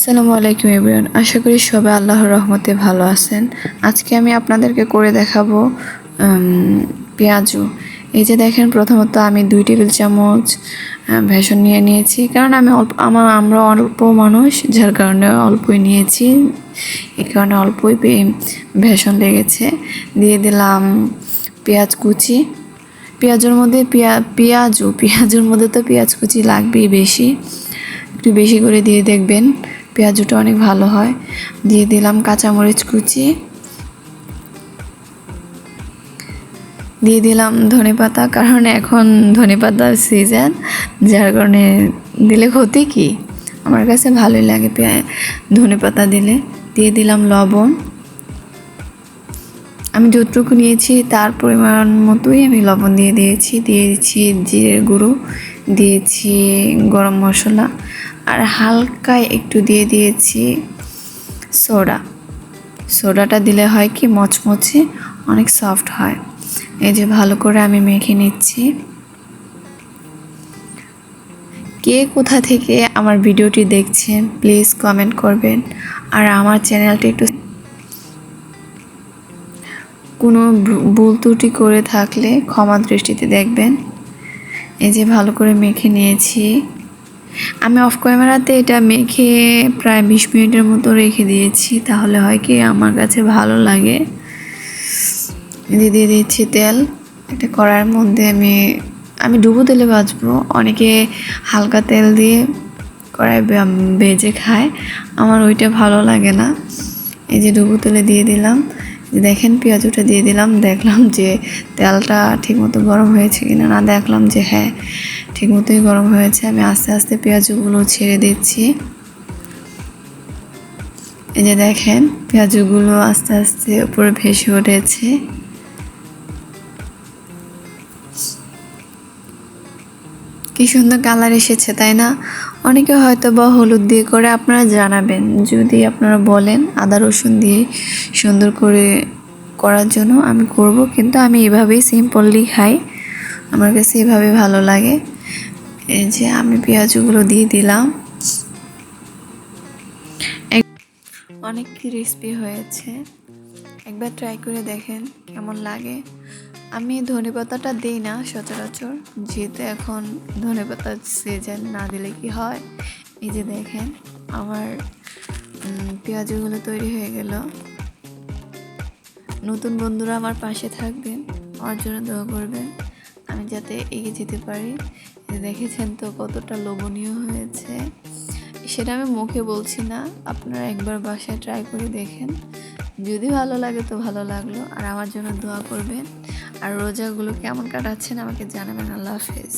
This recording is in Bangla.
আসসালামু আলাইকুম এভরিওয়ান। আশা করি সবাই আল্লাহর রহমতে ভালো আছেন। আজকে আমি আপনাদেরকে করে দেখাবো পেঁয়াজু। এই যে দেখেন, প্রথমত আমি দুই টেবিল চামচ ভেষণ নিয়ে নিয়েছি। কারণ আমি অল্প আমার আমরা অল্প মানুষ, যার কারণে অল্পই নিয়েছি। এই কারণে অল্পই ভেষণ লেগেছে। দিয়ে দিলাম পেঁয়াজ কুচি। পেঁয়াজের মধ্যে পেঁয়া পেঁয়াজও পেঁয়াজের মধ্যে তো পেঁয়াজ কুচি লাগবেই বেশি। একটু বেশি করে দিয়ে দেখবেন। পেঁয়াজটা অনেক ভালো হয়। দিয়ে দিলাম কাঁচামরিচ কুচি। দিয়ে দিলাম ধনে পাতা, কারণ এখন ধনে পাতার সিজন যার কারণে দিলে ক্ষতি কি? আমার কাছে ভালোই লাগে ধনে পাতা দিলে। দিয়ে দিলাম লবণ। আমি যতটুকু নিয়েছি তার পরিমাণ মতোই আমি লবণ দিয়ে দিয়েছি দিয়েছি জিরের গুঁড়ো, দিয়েছি গরম মশলা আর হালকা একটু দিয়ে দিয়েছি সোডা। সোডাটা দিলে হয় কি মচমচে অনেক সফট হয়। এই যে ভালো করে আমি মেখে নিচ্ছি। কে কোথা থেকে আমার ভিডিওটি দেখছেন প্লিজ কমেন্ট করবেন। আর আমার চ্যানেলটি একটু কোনো ভুল ত্রুটি করে থাকলে ক্ষমা দৃষ্টিতে দেখবেন। এই যে ভালো করে মেখে নিয়েছি। আমি অফ ক্যামেরাতে এটা মেখে প্রায় বিশ মিনিটের মতো রেখে দিয়েছি। তাহলে হয় কি আমার কাছে ভালো লাগে। দিয়ে দিয়ে দিচ্ছি তেল। এটা কড়াইয়ের মধ্যে আমি আমি ডুবো তেলে ভাজবো। অনেকে হালকা তেল দিয়ে কড়াই বে- ভেজে খায়। আমার ওইটা ভালো লাগে না। এই যে ডুবো তেলে দিয়ে দিলাম। দেখেন পেঁয়াজটা দিয়ে দিলাম, দেখলাম যে তেলটা ঠিকমতো গরম হয়েছে কিনা না, দেখলাম যে হ্যাঁ ঠিকমতোই গরম হয়েছে। আমি আস্তে আস্তে পেঁয়াজগুলো ছেড়ে দিচ্ছি। এই যে দেখেন, পেঁয়াজগুলো আস্তে আস্তে উপরে ভেসে উঠেছে। কি সুন্দর কালার এসেছে, তাই না? অনেকে হয়তো বা হলুদ দিয়ে করে আপনারা জানাবেন, যদি আপনারা বলেন আদা রসুন দিয়ে সুন্দর করে করার জন্য আমি করব, কিন্তু আমি এভাবেই সিম্পললি খাই। আমার কাছে এভাবে ভালো লাগে। এই যে আমি পেঁয়াজগুলো দিয়ে দিলাম। অনেক ক্রিস্পি হয়েছে। একবার ট্রাই করে দেখেন কেমন লাগে। আমি ধনে পাতাটা দিই না সচরাচর, যেহেতু এখন ধনে পাতার সিজন না দিলে কি হয়? এই যে দেখেন, আমার পেঁয়াজগুলো তৈরি হয়ে গেল। নতুন বন্ধুরা আমার পাশে থাকবেন, আমার জন্য দোয়া করবেন, আমি যাতে এগিয়ে যেতে পারি। দেখেছেন তো কতটা লোভনীয় হয়েছে। সেটা আমি মুখে বলছি না, আপনারা একবার বাসায় ট্রাই করে দেখেন। যদি ভালো লাগে তো ভালো লাগল, আর আমার জন্য দোয়া করবেন। আর রোজাগুলো কেমন কাটাচ্ছেন আমাকে জানাবেন। আল্লাহ হাফেজ।